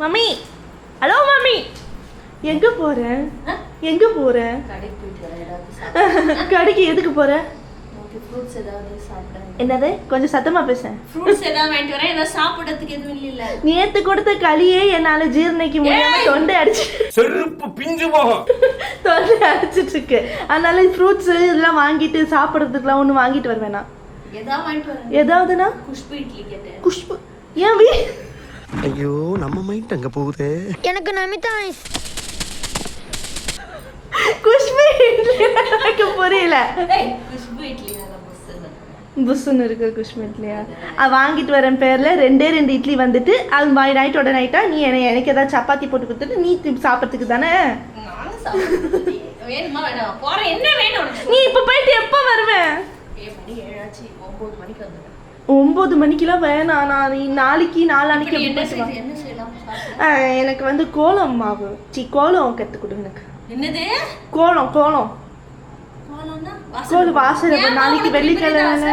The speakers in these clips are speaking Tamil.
மம்மி. Hello mummy. எங்க போற? எங்க போற? கடைக்கு போயிட்டு வரேன் ஏதாவது சாப்பிட கடைக்கு எதுக்கு போற? என்னது? கொஞ்சம் சத்தமா பேச. ஃப்ரூட்ஸ் ஏதாவது வாங்கிட்டு வரேன் ஏதாவது சாப்பிடறதுக்கு எதுவும் இல்ல நேத்து கொடுத்த களியே என்னால ஜீரணிக்க முடியாம தொண்டை அடிச்சு செருப்பு பிஞ்சு போகும் தொண்டை அடிச்சிட்டு இருக்கு. அதனால ஃப்ரூட்ஸ் இதெல்லாம் வாங்கிட்டு சாப்பிட்றதுக்குலாம் ஒன்று வாங்கிட்டு வருவேனா ஏதாவது வாங்கிட்டு வரேன். ஏதாவதுனா? குஷ்பு இட்லி கேட்டேன். குஷ்பு. ஏன் வீ ஐயோ நம்ம மைண்ட் அங்க போகுதே. எனக்கு நமிதா குஷ்பு எனக்கு புரியல. ஏய் குஷ்பு இட்லி நல்லா புஸ் புஸ்ஸுன்னு இருக்கு குஷ்பு இட்லியா? வாங்கிட்டு வரேன் பேர்ல ரெண்டே ரெண்டு இட்லி வந்துட்டு அது நைட்டோட நைட்டா நீ எனக்கு எனக்கு ஏதாவது சப்பாத்தி போட்டு கொடுத்துட்டு நீ திருப்பி சாப்பிட்றதுக்கு தானே? நானும் சாப்பிடுறது வேணுமா வேணாமா? போறேன். என்ன வேணும் நீ இப்போ போயிட்டு எப்போ வருவேன் மணி ஏழாச்சு. மணிக்கு வந்துடுறேன். ஒம்பது மணிக்கெல்லாம் வேணாம் நான் நாளைக்கு நாளானைக்கு எனக்கு வந்து கோலம் மாவு. சி கோலம் கற்றுக் கொடுங்க எனக்கு. என்னது? கோலம் கோலம். கோலம் வாசல் நாளைக்கு வெள்ளிக்கிழமை.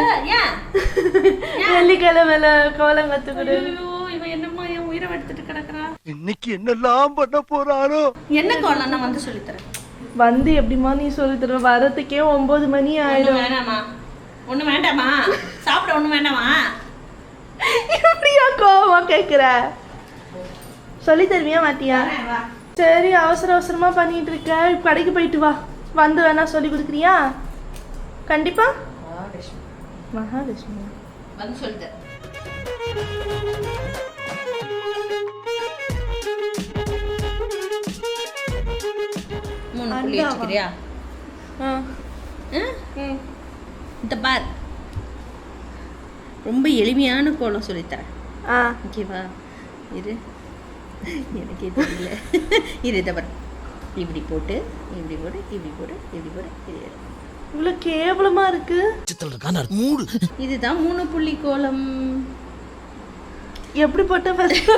வெள்ளிக்கிழமையில கோலம் கற்றுக் கொடு. ஐயோ இவன் என்னம்மா என் உயிரை எடுத்துட்டு கிடக்குறா? இன்னைக்கு என்னெல்லாம் பண்ண போறாரோ என்ன கோலம் நான் வந்து சொல்லித்தரேன் வந்து எப்படிம்மா நீ சொல்லி தருவ? வரதுக்கே ஒன்பது மணி ஆயிடும். ஒண்ணு வேண்டாமா? சாப்பிட ஒண்ணு வேண்டாமா? எப்படியா கோவமா கேக்குற? சொல்லி தருவியா மாட்டியா. சரி அவசர அவசரமா பண்ணிட்டு இருக்க. கடைக்கு போயிட்டு வா. வந்து வேணா சொல்லி கொடுக்குறியா? கண்டிப்பா? மகாலட்சுமி. வந்து சொல்லித்தரேன் மூணு புள்ளி? வச்சுக்கிறியா? ஆ? ம். இந்த பார். ரொம்ப எளிமையான கோலம் சொல்லித்தரேன். ஆ. ஓகேவா இரு. எனக்கே தெரியல. இரு இதை பாரு. இப்படி போட்டு இப்படி போடு இப்படி போடு இப்படி போடு இது. இவ்வளோ கேவலமா இருக்கு. மூடு. இதுதான் மூணு புள்ளி கோலம். எப்படி போட்ட first?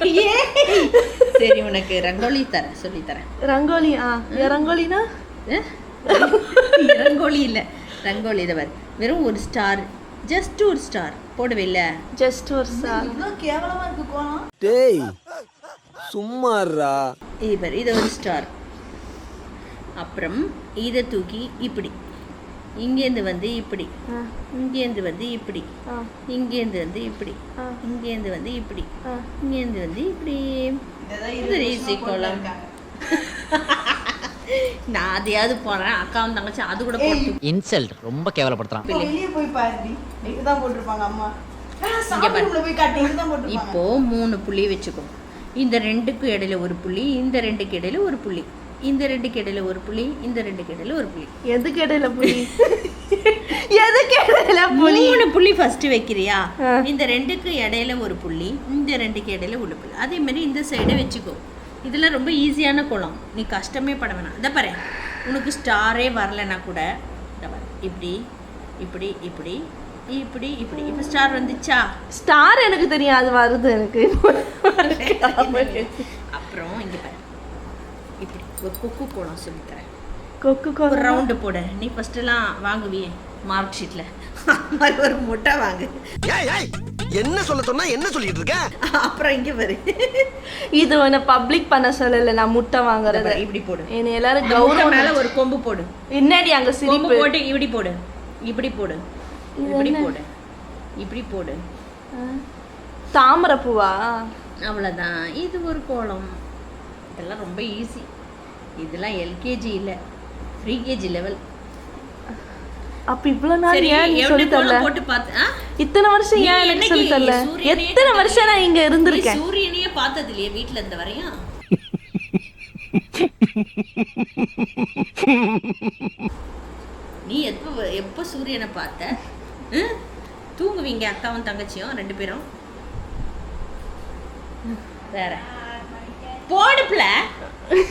ஏய். சரி உனக்கு ரங்கோலி தரேன் சொல்லி தரேன் ரங்கோலி ஆ. ரங்கோலினா? ரங்கோலி இல்லை. ரங்கோலி இதை பாரு வெறும் ஒரு ஸ்டார் ஜஸ்ட் ஒரு ஸ்டார் போடவே இல்லை ஜஸ்ட் ஒரு சார் டேய் சும்மாறா இது பாரு இது ஒரு ஸ்டார் அப்புறம் இதை தூக்கி இப்படி. இங்கேருந்து வந்து இப்படி. இங்கேருந்து வந்து இப்படி. இங்கேருந்து வந்து இப்படி. இங்கேருந்து வந்து இப்படி. இங்கேருந்து வந்து இப்படி. இது ஈஸி கோலம். நான் அதையாவது போடுறேன். அக்காவும் தங்கச்சி அது கூட போட்டு இன்சல்ட் ரொம்ப கேவலப்படுத்துறான். வெளியே போய் பாருடி. இதுதான் போட்டிருப்பாங்க அம்மா. இப்போ மூணு புள்ளி வச்சுக்கோ. இந்த ரெண்டுக்கு இடையில ஒரு புள்ளி இந்த ரெண்டுக்கு இடையில ஒரு புள்ளி. இந்த ரெண்டுக்கு இடையில ஒரு புள்ளி இந்த ரெண்டுக்கு இடையில ஒரு புள்ளி. எதுக்கு இடையில புலி எதுக்கு இடையில புலி மூணு புள்ளி ஃபர்ஸ்ட் வைக்கிறியா. இந்த ரெண்டுக்கு இடையில ஒரு புள்ளி இந்த ரெண்டுக்கு இடையில ஒரு புள்ளி. அதே மாதிரி இந்த சைடை வச்சுக்கோ. இதெல்லாம் ரொம்ப ஈஸியான குளம். நீ கஷ்டமே பட வேணாம். இதை பாரு. உனக்கு ஸ்டாரே வரலைன்னா கூட இதை பாரு. இப்படி இப்படி இப்படி இப்படி இப்படி. இப்போ ஸ்டார் வந்துச்சா? ஸ்டார் எனக்கு தெரியும். அது வருது எனக்கு. அப்புறம் இங்க பாரு. இப்படி. ஒரு கொக்கு கோலம் சொல்லித்தரேன். கொக்கு ஒரு கோலம் ரவுண்டு போடு. நீ ஃபர்ஸ்ட் எல்லாம் வாங்குவியே. மார்க் ஷீட்ல மாதிரி ஒரு முட்டை வாங்கு. ஏய் ஏய்! என்ன சொல்ல சொன்னா என்ன சொல்லிட்டு இருக்க? அப்புறம் இங்க பாரு. இது உன்னை பப்ளிக் பண்ண சொல்லல நான் முட்டை வாங்குறது. இப்படி போடு. என்னை எல்லாரும் முட்டை மேல கௌரவம் ஒரு கொம்பு போடு. என்னடி அங்க கொம்பு சிரிப்பு? போட்டு இப்படி போடு. இப்படி போடு. இப்படி? போடு. இப்படி போடு. தாமரை பூவா அவ்வளோதான் இது ஒரு கோலம். இதெல்லாம் ரொம்ப ஈஸி இதெல்லாம் எல்கேஜி இல்லை. ப்ரீகேஜி லெவல் அப்ப இவ்வளவு நாள் ஏன் சொல்லி போட்டு பார்த்து ஆ? இத்தனை வருஷம் ஏன் எனக்கு சொல்லி தரல எத்தனை வருஷம் நான் இங்க இருந்திருக்கேன்? சூரியனையே பார்த்தது இல்லையா வீட்டில் இருந்த வரையும் நீ எப்போ எப்போ சூரியனை பார்த்த? தூங்குவீங்க அக்காவும் தங்கச்சியும் ரெண்டு பேரும்? வேற. போடுப்ல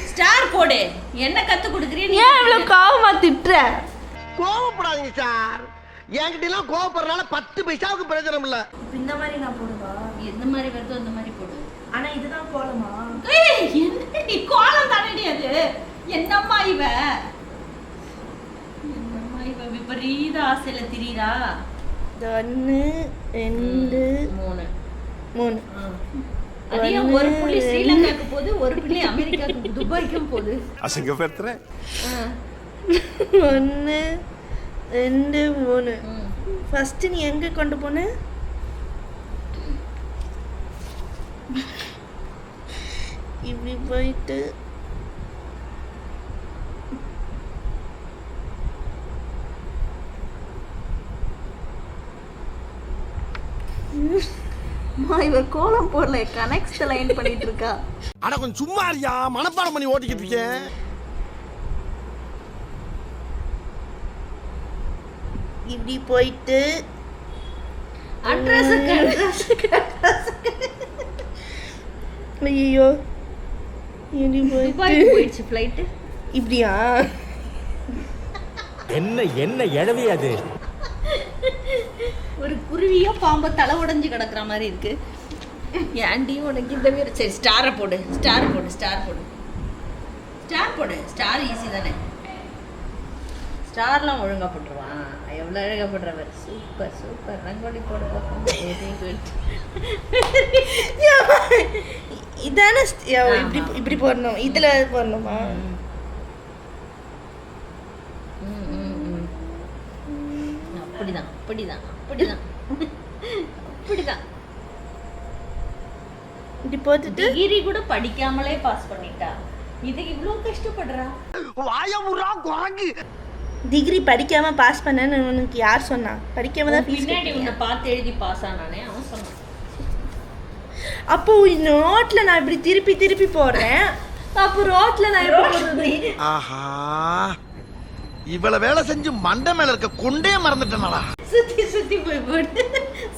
ஸ்டார் போடு. என்ன கத்து கொடுக்குறிய நீ ஏன் இவ்வளவு காவமா திட்டுற? கோவப்படாதீங்க சார் என்கிட்ட எல்லாம் கோவப்படுறதுனால பத்து பைசாவுக்கு பிரயோஜனம் இல்ல. இந்த மாதிரி நான் போடுவா? எந்த மாதிரி வருதோ அந்த மாதிரி போடு. ஆனா இதுதான் கோலமா? ஏய், என்ன நீ கோலம் தானடி அது? என்னம்மா இவ? என்னம்மா இவ? விபரீத ஆசையில திரியிறா. ஒன்னு ரெண்டு மூணு. மூணு. அதே ஒரு புள்ளி ஸ்ரீலங்காக்கு போகுது ஒரு புள்ளி அமெரிக்காவுக்கு துபாய்க்கும் போகுது? அசிங்கப்படுத்துற? ஒன்று ரெண்டு மூணு. ஃபஸ்ட்டு நீ எங்கே கொண்டு போன? இப்படி போயிட்டு. அம்மா இவ கோலம் போடல. கனெக்ட் லைன் பண்ணிட்டு இருக்கா. அட கொஞ்சம் சும்மா இருக்கியா? மனப்பாடம் பண்ணி ஓட்டிக்கிட்டு இருக்கேன். இப்படி போயிட்டு ஐயோ இப்படி போயிட்டு துபாய்க்கு போயிடுச்சு ஃப்ளைட்டு இப்படியா? என்ன என்ன எழவி அது? ஒரு குருவியோ பாம்போ தலை உடைஞ்சு கிடக்குற மாதிரி இருக்கு. ஏன்டி உனக்கு இந்த பேர் சரி ஸ்டாரை போடு ஸ்டார் போடு ஸ்டார் போடு. ஸ்டார் போடு ஸ்டார் ஈஸி தானே. ஸ்டார்லாம் ஒழுங்கா போட்டுருவான் எவ்வளோ அழகா போடுறவர் சூப்பர் சூப்பர். ரங்கோலி போட இதானே இப்படி இப்படி போடணும். இதில் போடணுமா? அப்படிதான் அப்படிதான் அப்படிதான். அப்படிதான். இப்படி போட்டுட்டு டிகிரி கூட படிக்காமலே பாஸ் பண்ணிட்டா. இதுக்கு இவ்வளோ கஷ்டப்படுறா. வாய குரங்கு. டிகிரி படிக்காம பாஸ் பண்ணேன்னு உனக்கு யார் சொன்னா? படிக்காம தான் பின்னாடி உன்னை பார்த்து எழுதி பாஸ் ஆனானே அவன் சொன்னான். அப்போ நோட்ல நான் இப்படி திருப்பி திருப்பி போடுறேன் அப்போ ரோட்ல நான் எப்படி போடுறது ஆஹா. இவ்வளவு வேலை செஞ்சு மண்டை மேல இருக்க கொண்டே மறந்துட்டேனடா. சுத்தி சுத்தி போய் போடு.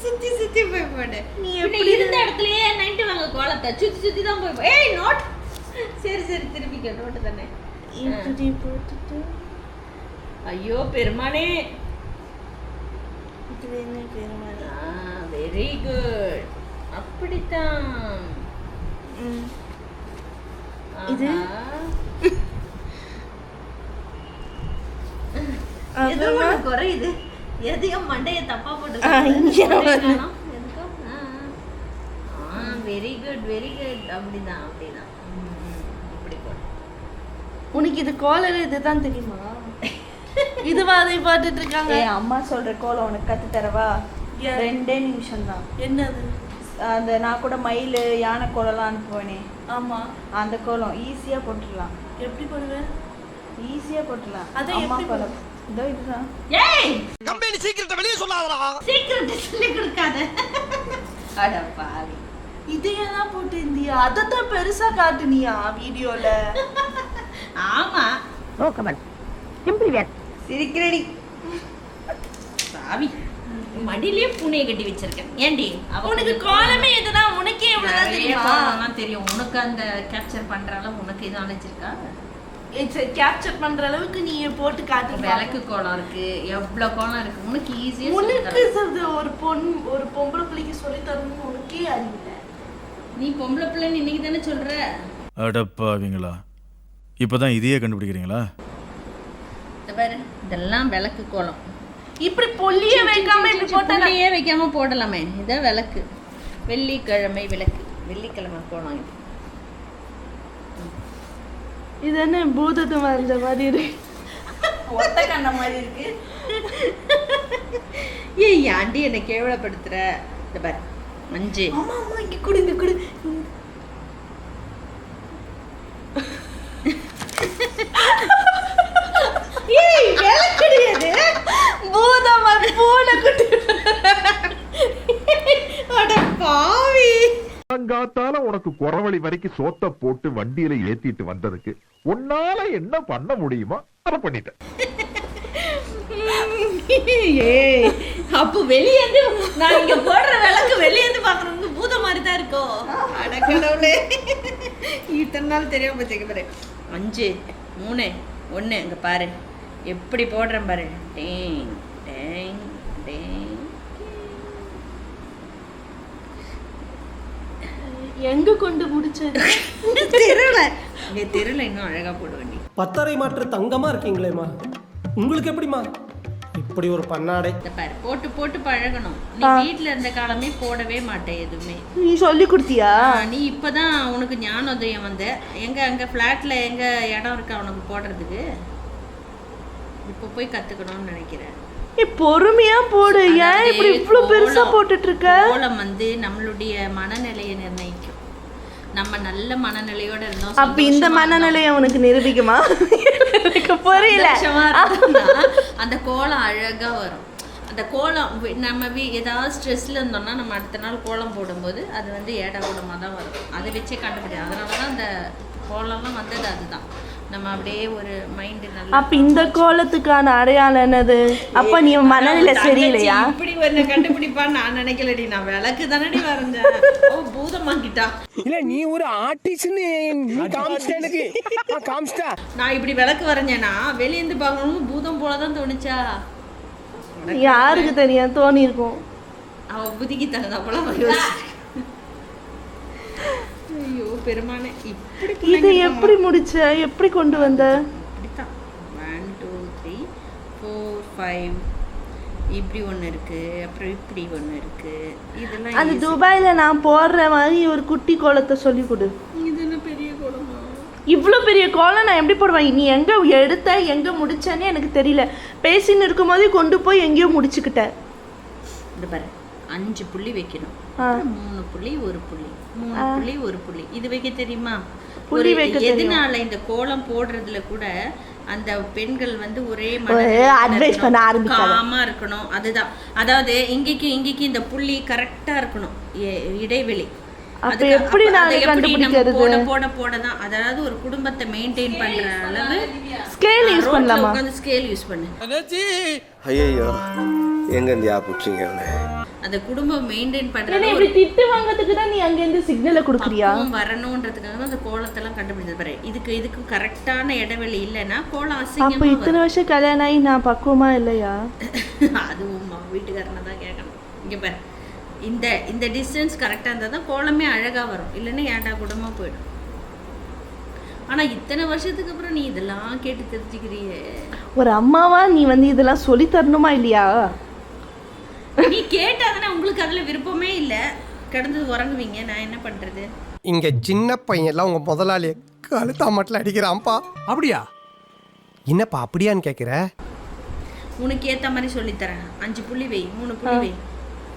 சுத்தி சுத்தி போய் போடு. நீ எப்படி இருந்த இடத்துலயே நைட்டு வாங்க கோலத்தை. சுத்தி சுத்தி தான் போய் போ- ஏய் நோட் சரி சரி திருப்பிக்க நோட்டு தானே. இப்படி போட்டுட்டு ஐயோ பெருமானே. வெரி குட் அப்படித்தான். இது? ஏதோ குறையுது எதையும் மண்டைய தப்பா போட்டு. வெரி குட் வெரி குட் அப்படிதான் அப்படிதான். உனக்கு இது கோலர் இதுதான் தெரியுமா? இதுவா அதை பார்த்துட்டு இருக்காங்க ஏ அம்மா சொல்ற கோலம் உனக்கு கத்து தரவா. ரெண்டே நிமிஷம் தான் என்னது? அந்த நான் கூட மயில் யானை கோலம்லாம் அனுப்புவேனே. ஆமா. அந்த கோலம் ஈஸியா போட்டுடலாம். எப்படி போடுவேன்? ஈஸியா போட்டுடலாம். அதை அம்மா எப்படி கோலம். இதோ இதுதான். ஏய்! கம்பெனி சீக்கிரத்தை வெளியே சொல்லாதடா. சீக்கிரம் சொல்லி கொடுக்காத. அட பாவி. இதையெல்லாம் போட்டு இருந்தியா அதைத்தான் பெருசா காட்டுனியா வீடியோல? ஆமா. சிரிக்கிறடி பாவி மடியிலே பூனையை கட்டி வச்சிருக்கேன். ஏண்டி? உனக்கு கோலமே இதுதான். உனக்கே இவ்வளவுதான் தெரியுமா? தெரியும். உனக்கு அந்த கேப்சர் பண்ற அளவு உனக்கு இது இருக்கா? கேப்சர் பண்ற அளவுக்கு நீ போட்டு காட்டு விளக்கு கோலம் இருக்கு. எவ்வளவு கோலம் இருக்கு? உனக்கு ஈஸியா உனக்கு சொல்றது ஒரு பொண் ஒரு பொம்பளை பிள்ளைக்கு சொல்லி தரணும்னு உனக்கே அறிவில்ல. நீ பொம்பளை பிள்ளைன்னு இன்னைக்கு தானே சொல்ற? அடப்பாவீங்களா. இப்போதான் இதையே கண்டுபிடிக்கிறீங்களா? பாரு இதெல்லாம் விளக்கு கோலம். இப்படி பொல்லிய வைக்காம இப்படி போட்டா புள்ளியே வைக்காம போடலாமே. இதான் விளக்கு. வெள்ளிக்கிழமை விளக்கு. வெள்ளிக்கிழமை கோலம் இது. இது என்ன பூதத்து வரைஞ்ச மாதிரி இருக்கு? ஒத்த கண்ண மாதிரி இருக்கு. ஏய் ஆண்டி என்னை கேவலப்படுத்துற. இந்த பாரு. அஞ்சு ஆமா ஆமா இங்க குடு இங்க குடு ஏய் விளக்குடி அது பூதம் பூனை குட்டி அட பாவி காத்தால உனக்கு குறவழி வரைக்கும் சோத்த போட்டு வண்டியில ஏத்திட்டு வந்ததுக்கு உன்னால என்ன பண்ண முடியுமோ அதை பண்ணிட்டேன். அப்போ வெளியேந்து நான் இங்க போடுற விளக்கு வெளியேந்து பாக்குறவங்க பூத மாதிரி தான் இருக்கும் அட கடவுளே. இத்தனை நாள் தெரியாம போச்சுக்க பாரு. அஞ்சு மூணு ஒன்று இங்க பாரு. எப்படி போடுறேன் பாரு. டேங் டேங் டேங் எங்க கொண்டு முடிச்சது? தெருல இங்க தெருல இன்னும் அழகா போட வேண்டி பத்தரை மாற்று தங்கமா இருக்கீங்களேம்மா. உங்களுக்கு எப்படிம்மா? இப்படி ஒரு இந்த பாரு போட்டு போட்டு பழகணும். நீ வீட்ல இருந்த காலமே போடவே மாட்டேன் எதுவுமே. நீ சொல்லி கொடுத்தியா? நீ இப்பதான் உனக்கு ஞானோதயம் வந்த. எங்க அங்க ஃப்ளாட்ல எங்க இடம் இருக்கா உனக்கு போடுறதுக்கு? இப்போ போய் கத்துக்கணும்னு நினைக்கிறேன். பொறுமையா போடு. ஏன் இப்படி இவ்ளோ பெருசா போட்டுட்டு இருக்க? கோலம் வந்து நம்மளுடைய மனநிலையை நிர்ணயிக்கும். நம்ம நல்ல மனநிலையோட இருந்தோம் அப்ப இந்த மனநிலையை உனக்கு நிரூபிக்குமா? எனக்கு புரியல. அந்த கோலம் அழகா வரும். அந்த கோலம் நம்ம வீ ஏதாவது ஸ்ட்ரெஸ்ல இருந்தோம்னா நம்ம அடுத்த நாள் கோலம் போடும்போது அது வந்து ஏடா கூடமாக தான் வரும். அதை வச்சே கண்டுபிடிக்கும் அதனால தான் அந்த கோலம்லாம் வந்தது அதுதான். நம்ம அப்படியே ஒரு மைண்டு நல்லா அப்ப இந்த கோலத்துக்கான அடையாளம் என்னது? அப்ப நீ மனநிலை சரியில்லையா? இப்படி ஒண்ணு கண்டுபிடிப்பான்னு நான் நினைக்கலடி. நான் விளக்கு தானடி வரைஞ்சேன். ஓ பூதமாக்கிட்டா இல்ல நீ ஒரு நீ எனக்கு. காமிச்சிட்டா? நான் இப்படி விளக்கு வரைஞ்சேனா வெளியேந்து பார்க்கணும் பூதம் போல தான் தோணுச்சா யாருக்கு தெரியும்? தோணி இருக்கும் அவ புதிக்கு தகுந்த போல யோசிச்சு ஐயோ பெருமானே இப்படி இதை எப்படி முடிச்ச? எப்படி கொண்டு வந்த? இப்படித்தான். One two three four five இப்படி ஒன்று இருக்கு அப்புறம் இப்படி ஒன்று இருக்கு. இதெல்லாம் easy. துபாயில நான் போடுற மாதிரி ஒரு குட்டி கோலத்தை சொல்லி கொடு. இது என்ன பெரிய குளமா இவ்வளோ பெரிய கோலம் நான் எப்படி போடுவேன்? நீ எங்க எடுத்த எங்க முடிச்சேன்னு எனக்கு தெரியல. பேசின்னு இருக்கும்போதே கொண்டு போய் எங்கேயோ முடிச்சுக்கிட்ட. இந்த பாரு அஞ்சு புள்ளி வைக்கணும். மூணு புள்ளி ஒரு புள்ளி. மூணு புள்ளி ஒரு புள்ளி. இது வைக்க தெரியுமா? புள்ளி வைக்க. எதனால இந்த கோலம் போடுறதுல கூட அந்த பெண்கள் வந்து ஒரே advice பண்ண ஆரம்பிக்காத. காமா இருக்கணும். அதுதான். அதாவது இங்கேக்கு இங்கேக்கு இந்த புள்ளி கரெக்டா இருக்கணும். இடைவெளி. அப்ப எப்படி நாங்க அதை எப்படி கண்டுபிடிக்கிறது? போட போட போட தான். அதாவது ஒரு குடும்பத்தை மெயின்டைன் பண்ற அளவு ஸ்கேல் யூஸ் பண்ணலாமா? உட்காந்து ஸ்கேல் யூஸ் பண்ணு. ஐயோ எங்க இருந்து ஆப்பிட்டீங்க அவனை அந்த குடும்பம் மெயின்டைன் ஏன்னா பண்ற இப்படி திட்டு வாங்குறதுக்கு தான் நீ அங்கேருந்து சிக்னலை கொடுக்குறியா? பக்குவம் வரணுன்றதுக்காக தான் அந்த கோலத்தெல்லாம் கண்டுபிடிச்சது. பாரு இதுக்கு இதுக்கு கரெக்டான இடைவெளி இல்லைன்னா கோலம் அப்ப அசிங்கமா இத்தனை வருஷம் கல்யாணம் ஆகி நான் பக்குவமா இல்லையா? அதுவும் வீட்டுக்காரனை தான் கேட்கணும். இங்க பாரு இந்த இந்த டிஸ்டன்ஸ் கரெக்டாக இருந்தால் தான் கோலமே அழகா வரும். இல்லைன்னா ஏண்டா கூடமா போயிடும். ஆனா இத்தனை வருஷத்துக்கு அப்புறம் நீ இதெல்லாம் கேட்டு தெரிஞ்சுக்கிறியே. ஒரு அம்மாவா நீ வந்து இதெல்லாம் சொல்லி தரணுமா இல்லையா? நீ கேட்டாதானே உங்களுக்கு அதுல விருப்பமே இல்லை. கிடந்து உறங்குவீங்க நான் என்ன பண்றது? இங்க சின்ன பையன் எல்லாம் உங்க முதலாளிய கழுத்தா மட்டும் அடிக்கிறான்ப்பா. அப்படியா? என்னப்பா அப்படியான்னு கேக்குற? உனக்கு ஏத்த மாதிரி சொல்லித்தரேன் அஞ்சு புள்ளி வை மூணு புள்ளி வை.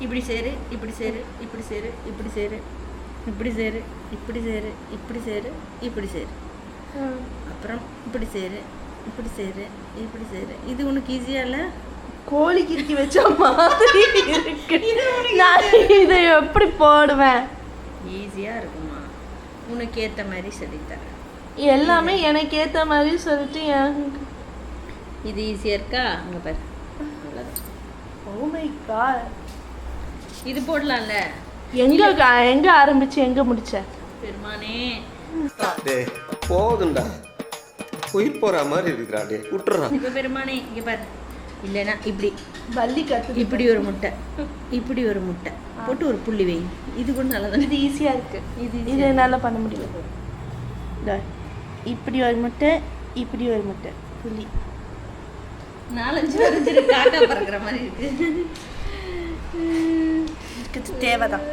இப்படி சேரு இப்படி சேரு இப்படி சேரு இப்படி சேரு. இப்படி சேரு இப்படி சேரு இப்படி சேரு இப்படி சேரு. அப்புறம் இப்படி சேரு இப்படி சேரு இப்படி சேரு. இது உனக்கு ஈஸியா இல்ல? கோழி கிறுக்கி வச்ச மாதிரி இருக்கு. நான் இதை எப்படி போடுவேன்? ஈஸியா இருக்குமா உனக்கு ஏத்த மாதிரி சொல்லித்தரேன். எல்லாமே எனக்கு ஏத்த மாதிரி சொல்லிட்டு எனக்கு இது ஈஸியா இருக்கா? அங்க பாரு. ஓ மை காட் இது போடலாம்ல. எங்க எங்க ஆரம்பிச்சு எங்க முடிச்ச? பெருமானே. டேய் போதும்டா. உயிர் போற மாதிரி இருக்குடா டே. விட்டுறான் இப்ப பெருமானே இங்க பாரு. இல்லைன்னா இப்படி. வள்ளி கத்து இப்படி ஒரு முட்டை. இப்படி ஒரு முட்டை. போட்டு ஒரு புள்ளி வை. இது கூட நல்லா இது ஈஸியா இருக்கு. இது இது என்னால பண்ண முடியல. இப்படி ஒரு முட்டை இப்படி ஒரு முட்டை. புள்ளி. நாலஞ்சு வரைஞ்சிரு. காக்கா பறக்கிற மாதிரி இருக்கு. தேவைதான்.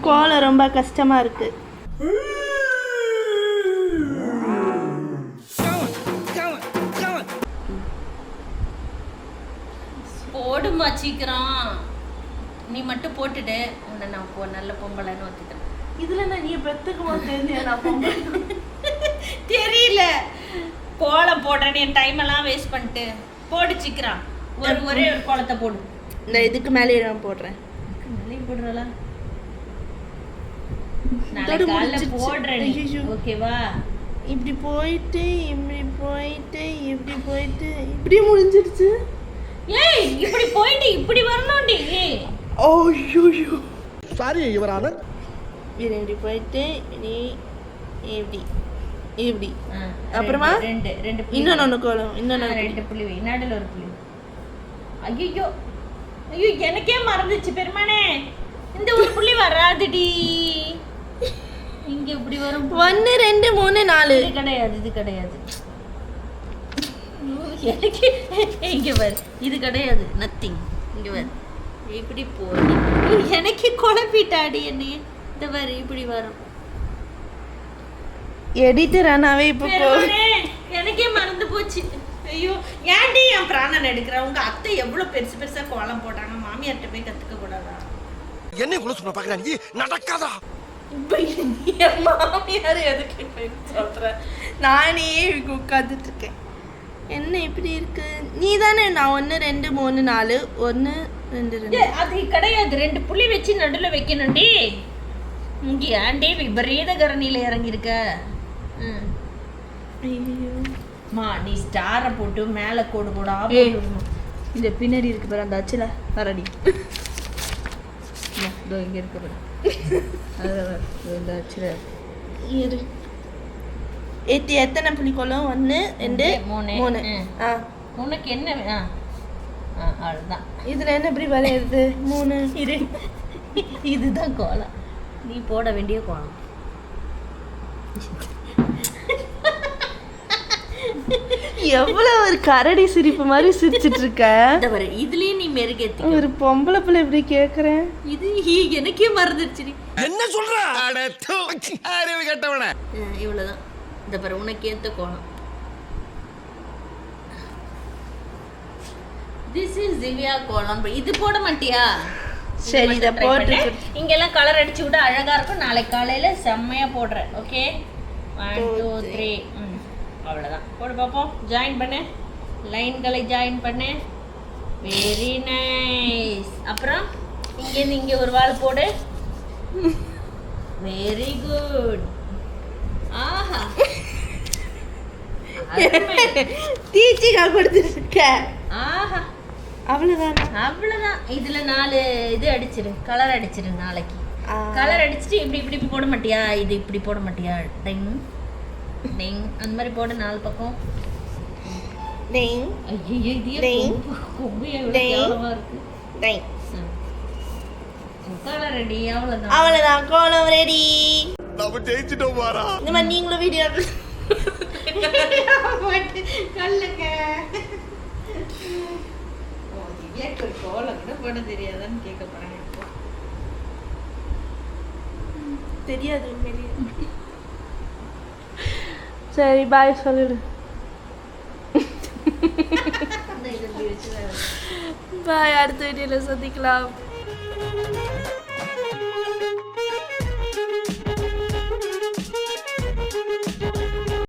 கோலம் ரொம்ப கஷ்டமா இருக்கு. போடுமா சீக்கிரம் நீ மட்டும் போட்டுடு. உன்னை நான் போ நல்ல பொம்பளைன்னு ஒத்துக்கிறேன். இதுல நான் நீ தெரிஞ்சேன் நான் பொம்பளை. தெரியல. கோலம் போடுறேன் என் டைம் எல்லாம் வேஸ்ட் பண்ணிட்டு. போடு சீக்கிரம். ஒரு ஒரே ஒரு கோலத்தை போடு. இந்த இதுக்கு மேலே நான் போடுறேன். நல்லி போடுறல? நாளைக்கு காலைல. போடுறேன். ஓகேவா? இப்படி போயிட்டு இப்படி போயிட்டு இப்படி போயிட்டு இப்படி முடிஞ்சிருச்சு. ஏய் இப்படி போயிட்டு இப்படி வரணும்டி. ஓய்யோ சாரி இவரான இது இப்படி போயிட்டு இப்படி இப்படி. இப்படி அப்புறமா? ரெண்டு ரெண்டு புள்ளி. இன்னொன்னு வை. ஒன்று கோலம் இன்னொன்று ரெண்டு புள்ளி வை. நடுல ஒரு புள்ளி. ஐயோ ஐயோ எனக்கே மறந்துச்சு பெருமானே. இந்த ஒரு புள்ளி வராதுடி. இங்க இப்படி வரும். ஒன்று ரெண்டு மூணு நாலு. இது கிடையாது இது கிடையாது. ஐயோ, எனக்கு இங்கே பாரு. இது கிடையாது. நத்திங் இங்கே பாரு. இப்படி போய் எனக்கு குழப்பிட்டாடி என்னைய இந்த பாரு இப்படி வரும். எடிட்டர் ஆனாவே இப்போ போ. எனக்கே மறந்து போச்சு. ஐயோ ஏன்டி என் பிராணன் எடுக்கிற? உங்க அத்தை எவ்வளவு பெருசு பெருசா கோலம் போட்டாங்க? மாமியார்ட்ட போய் கத்துக்க கூடாதா? என்ன இவ்வளவு சொன்ன பாக்குறேன் நீ? நடக்காதா? மாமியார் எதுக்கு சொல்ற? நானே உட்காந்துட்டு இருக்கேன். என்ன இப்படி இருக்கு? நீ தானே நான் ஒன்று ரெண்டு மூணு நாலு ஒன்று ரெண்டு ரெண்டு. அது கிடையாது. ரெண்டு புள்ளி வச்சு நடுவில் வைக்கணும்டி. இங்க ஏன்டி விபரீத கரணியில இறங்கியிருக்க? ம். நீ ஸ்டாரை போட்டு மேலே கோடு கோடா. இந்த பின்னாடி இருக்கு பாரு அந்த அச்சுல. வரடி இதோ இங்க இருக்கு பாரு. அது பாரு, இதோ இந்த அச்சுல இரு. எட்டு எத்தனை புள்ளிக்கோளம் ஒன்று ரெண்டு மூணு. மூணு. ஆ. உனக்கு என்ன ஆ. ஆ அவ்வளோதான் இதில் என்ன இப்படி வரையுது மூணு. இரு. இதுதான் கோலம். நீ போட வேண்டிய கோலம். எவ்வளோ ஒரு கரடி சிரிப்பு மாதிரி சிரிச்சிட்டு இருக்க இதுலயும் நீ மெருகேத்தி ஒரு பொம்பளை பிள்ளை இப்படி கேட்குறேன் இது ஹீ- எனக்கே மறந்துடுச்சு என்ன சொல்ற? இவ்வளோதான் இந்த பாரு உனக்கு ஏத்த கோலம் திஸ் இஸ் திவ்யா கோலம் இது போட மாட்டியா? சரி, இதை போட்டு. இங்கெல்லாம் கலர் அடிச்சு விட அழகா இருக்கும். நாளைக்கு காலையில செம்மையா போடுறேன். ஓகே ஒன் டூ த்ரீ ம். அவ்வளோதான் போடு பார்ப்போம் ஜாயின் பண்ணு. லைன்களை ஜாயின் பண்ணு. வெரி நைஸ் அப்புறம் இங்கேருந்து இங்கே ஒரு வால் போடு. வெரி குட் ஆஹா. டீச்சிங்கா கொடுத்துருக்க ஆஹா. அவ்வளோதானா அவ்வளோதான் இதுல நாலு இது அடிச்சிரு. கலர் அடிச்சிரு நாளைக்கு. கலர் அடிச்சிட்டு இப்படி இப்படி இப்படி போட மாட்டியா? இது இப்படி போட மாட்டியா? டெங். டெங். அந்த மாதிரி போட நாலு பக்கம். டெங். ஐயோ இது டெங். டெங். கலர் அடி அவ்வளோதான் அவ்வளோதான் கோலம் ரெடி நம்ம ஜெயிச்சிட்டோம் பாரா இந்த மாதிரி நீங்களும் வீடியோ கல்லுங்க ஓ திவ்யாக்கு ஒரு கோலம் கூட போட தெரியாதான்னு கேட்க இப்போ. தெரியாது உண்மையிலேயே. சரி பாய் சொல்லிடு. பாய் அடுத்த வீடியோவில் சந்திக்கலாம்.